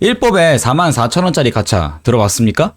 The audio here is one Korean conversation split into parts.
1법에 44,000원짜리 가차 들어봤습니까?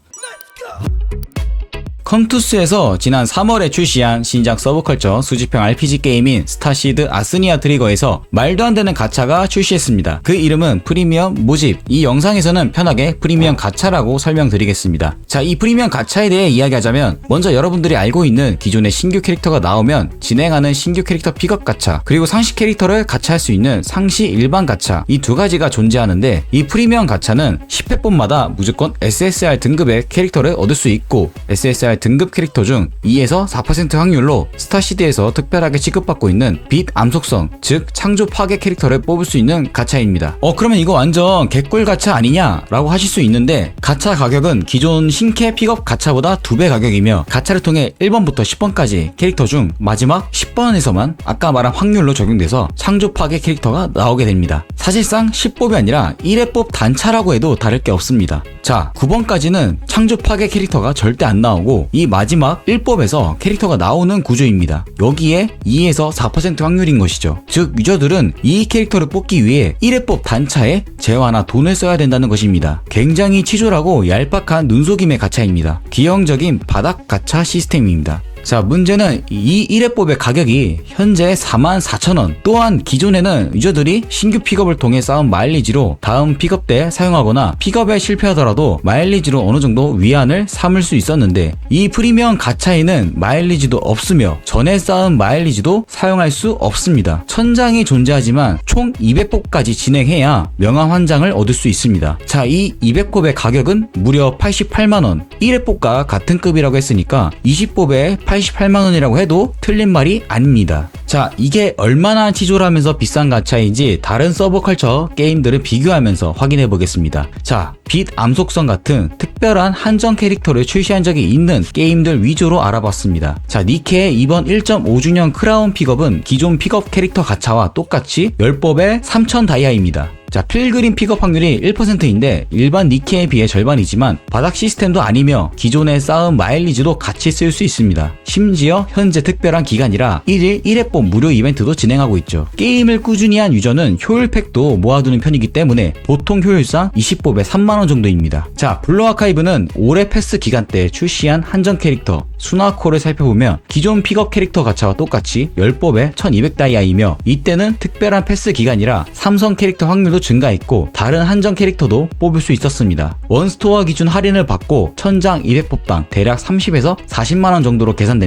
컴투스에서 지난 3월에 출시한 신작 서브컬처 수집형 RPG 게임인 스타시드 아스니아 트리거에서 말도 안 되는 가차가 출시했습니다. 그 이름은 프리미엄 모집. 이 영상에서는 편하게 프리미엄 가차라고 설명드리겠습니다. 자, 이 프리미엄 가차에 대해 이야기하자면 먼저 여러분들이 알고 있는 기존의 신규 캐릭터가 나오면 진행하는 신규 캐릭터 픽업 가차, 그리고 상시 캐릭터를 가차할 수 있는 상시 일반 가차 이 두 가지가 존재하는데 이 프리미엄 가차는 10회본마다 무조건 SSR 등급의 캐릭터를 얻을 수 있고 SSR 등급 캐릭터 중 2에서 4% 확률로 스타시드에서 특별하게 취급받고 있는 빛 암속성, 즉 창조 파괴 캐릭터를 뽑을 수 있는 가차입니다. 어 그러면 이거 완전 개꿀 가차 아니냐 라고 하실 수 있는데 가차 가격은 기존 신캐 픽업 가차보다 2배 가격이며 가차를 통해 1번부터 10번까지 캐릭터 중 마지막 10번에서만 아까 말한 확률로 적용돼서 창조 파괴 캐릭터가 나오게 됩니다. 사실상 10법이 아니라 1회법 단차라고 해도 다를 게 없습니다. 자, 9번까지는 창조 파괴 캐릭터가 절대 안 나오고 이 마지막 1법에서 캐릭터가 나오는 구조입니다. 여기에 2에서 4% 확률인 것이죠. 즉, 유저들은 이 캐릭터를 뽑기 위해 1회법 단차에 재화나 돈을 써야 된다는 것입니다. 굉장히 치졸하고 얄팍한 눈속임의 가차입니다. 기형적인 바닥 가차 시스템입니다. 자, 문제는 이 1회법의 가격이 현재 44,000원. 또한 기존에는 유저들이 신규 픽업을 통해 쌓은 마일리지로 다음 픽업 때 사용하거나 픽업에 실패하더라도 마일리지로 어느 정도 위안을 삼을 수 있었는데 이 프리미엄 가차에는 마일리지도 없으며 전에 쌓은 마일리지도 사용할 수 없습니다. 천장이 존재하지만 총 200법까지 진행해야 명함 한 장을 얻을 수 있습니다. 자, 이 200법의 가격은 무려 88만원. 1회법과 같은 급이라고 했으니까 20법에 88만원이라고 해도 틀린 말이 아닙니다. 자, 이게 얼마나 치졸하면서 비싼 가차인지 다른 서버컬처 게임들을 비교하면서 확인해 보겠습니다. 자, 빛 암속성 같은 특별한 한정 캐릭터를 출시한 적이 있는 게임들 위주로 알아봤습니다. 자, 니케의 이번 1.5주년 크라운 픽업은 기존 픽업 캐릭터 가차와 똑같이 10법에 3000 다이아입니다. 자, 필그림 픽업 확률이 1%인데 일반 니케에 비해 절반이지만 바닥 시스템도 아니며 기존에 쌓은 마일리지도 같이 쓸 수 있습니다. 심지어 현재 특별한 기간이라 1일 1회법 무료 이벤트도 진행하고 있죠. 게임을 꾸준히 한 유저는 효율팩도 모아두는 편이기 때문에 보통 효율상 20법에 3만원 정도입니다. 자, 블루 아카이브는 올해 패스 기간 때 출시한 한정 캐릭터 수나코를 살펴보면 기존 픽업 캐릭터 가차와 똑같이 10법에 1200다이아이며 이때는 특별한 패스 기간이라 삼성 캐릭터 확률도 증가했고 다른 한정 캐릭터도 뽑을 수 있었습니다. 원스토어 기준 할인을 받고 천장 200법당 대략 30에서 40만원 정도로 계산됩니다.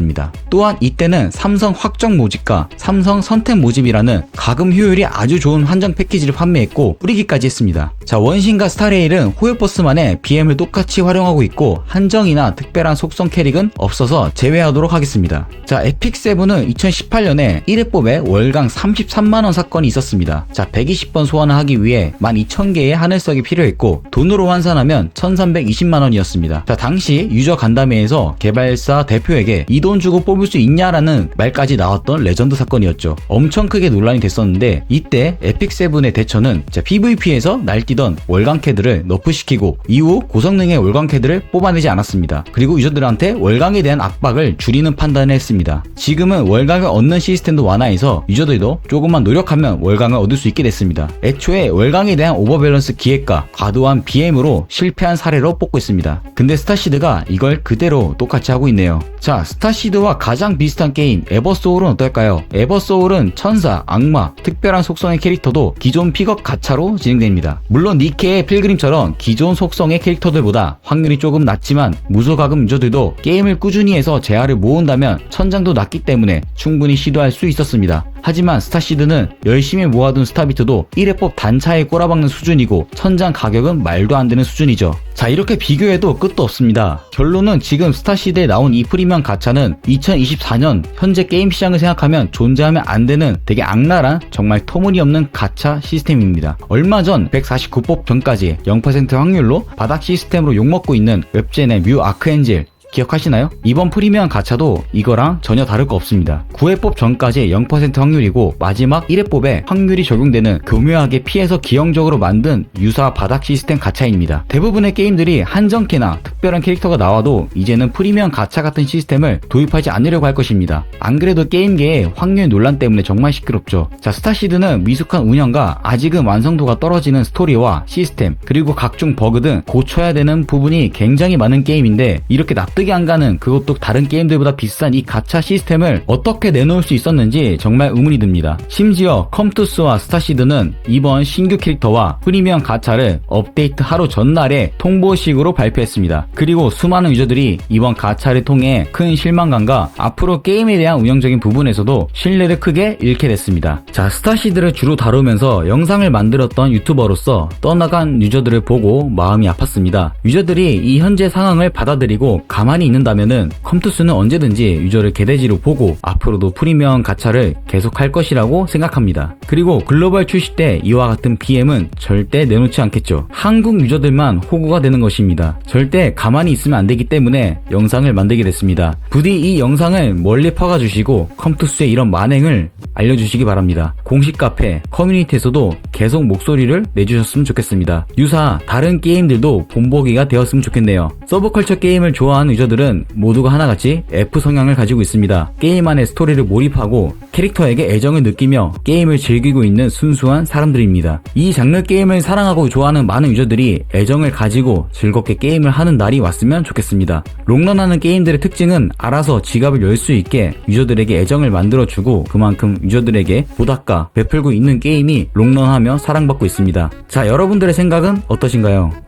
또한 이때는 삼성 확정 모집과 삼성 선택 모집이라는 가금 효율이 아주 좋은 한정 패키지를 판매했고 뿌리기까지 했습니다. 자 원신과 스타레일은 호요버스만의 BM을 똑같이 활용하고 있고 한정이나 특별한 속성 캐릭은 없어서 제외하도록 하겠습니다. 자 에픽세븐은 2018년에 1회법에 월강 33만원 사건이 있었습니다. 자 120번 소환을 하기 위해 12,000개의 하늘석이 필요했고 돈으로 환산하면 1320만원이었습니다. 자 당시 유저 간담회에서 개발사 대표에게 이돈 주고 뽑을 수 있냐라는 말까지 나왔던 레전드 사건이었죠. 엄청 크게 논란이 됐었는데 이때 에픽세븐의 대처는 자, PVP에서 날뛰던 월강 캐드를 너프시키고 이후 고성능의 월강 캐드를 뽑아내지 않았습니다. 그리고 유저들한테 월강에 대한 압박을 줄이는 판단을 했습니다. 지금은 월강을 얻는 시스템도 완화해서 유저들도 조금만 노력하면 월강을 얻을 수 있게 됐습니다. 애초에 월강에 대한 오버밸런스 기획과 과도한 BM으로 실패한 사례로 뽑고 있습니다. 근데 스타시드가 이걸 그대로 똑같이 하고 있네요. 자, 스타 시드와 가장 비슷한 게임 에버소울은 어떨까요? 에버소울은 천사, 악마, 특별한 속성의 캐릭터도 기존 픽업 가차로 진행됩니다. 물론 니케의 필그림처럼 기존 속성의 캐릭터들보다 확률이 조금 낮지만 무소가금 유저들도 게임을 꾸준히 해서 재화를 모은다면 천장도 낮기 때문에 충분히 시도할 수 있었습니다. 하지만 스타시드는 열심히 모아둔 스타비트도 1회법 단차에 꼬라박는 수준이고 천장 가격은 말도 안 되는 수준이죠. 자 이렇게 비교해도 끝도 없습니다. 결론은 지금 스타시드에 나온 이 프리미엄 가차는 2024년 현재 게임 시장을 생각하면 존재하면 안 되는 되게 악랄한 정말 터무니없는 가차 시스템입니다. 얼마 전 149법 전까지 0% 확률로 바닥 시스템으로 욕먹고 있는 웹젠의 뮤 아크엔젤 기억하시나요? 이번 프리미엄 가차도 이거랑 전혀 다를 거 없습니다. 9회법 전까지 0% 확률이고 마지막 1회법에 확률이 적용되는 교묘하게 피해서 기형적으로 만든 유사 바닥 시스템 가차입니다. 대부분의 게임들이 한정캐나 특별한 캐릭터가 나와도 이제는 프리미엄 가차 같은 시스템을 도입하지 않으려고 할 것입니다. 안 그래도 게임계의 확률 논란 때문에 정말 시끄럽죠. 자, 스타시드는 미숙한 운영과 아직은 완성도가 떨어지는 스토리와 시스템, 그리고 각종 버그 등 고쳐야 되는 부분이 굉장히 많은 게임인데 이렇게 납득이 안 가는 그것도 다른 게임들보다 비싼 이 가차 시스템을 어떻게 내놓을 수 있었는지 정말 의문이 듭니다. 심지어 컴투스와 스타시드는 이번 신규 캐릭터와 프리미엄 가차를 업데이트 하루 전날에 통보식으로 발표했습니다. 그리고 수많은 유저들이 이번 가차를 통해 큰 실망감과 앞으로 게임에 대한 운영적인 부분에서도 신뢰를 크게 잃게 됐습니다. 자, 스타시드를 주로 다루면서 영상을 만들었던 유튜버로서 떠나간 유저들을 보고 마음이 아팠습니다. 유저들이 이 현재 상황을 받아들이고 가만히 있는다면은 컴투스는 언제든지 유저를 개돼지로 보고 앞으로도 프리미엄 가차를 계속할 것이라고 생각합니다. 그리고 글로벌 출시 때 이와 같은 BM은 절대 내놓지 않겠죠. 한국 유저들만 호구가 되는 것입니다. 절대 가만히 있으면 안 되기 때문에 영상을 만들게 됐습니다. 부디 이 영상을 멀리 퍼가주시고 컴투스의 이런 만행을 알려주시기 바랍니다. 공식 카페, 커뮤니티에서도 계속 목소리를 내주셨으면 좋겠습니다. 유사 다른 게임들도 본보기가 되었으면 좋겠네요. 서브컬처 게임을 좋아하는 유저들은 모두가 하나같이 F 성향을 가지고 있습니다. 게임 안에 스토리를 몰입하고 캐릭터에게 애정을 느끼며 게임을 즐기고 있는 순수한 사람들입니다. 이 장르 게임을 사랑하고 좋아하는 많은 유저들이 애정을 가지고 즐겁게 게임을 하는 날이 왔으면 좋겠습니다. 롱런하는 게임들의 특징은 알아서 지갑을 열 수 있게 유저들에게 애정을 만들어주고 그만큼 유저들에게 보답가 베풀고 있는 게임이 롱런하며 사랑받고 있습니다. 자, 여러분들의 생각은 어떠신가요?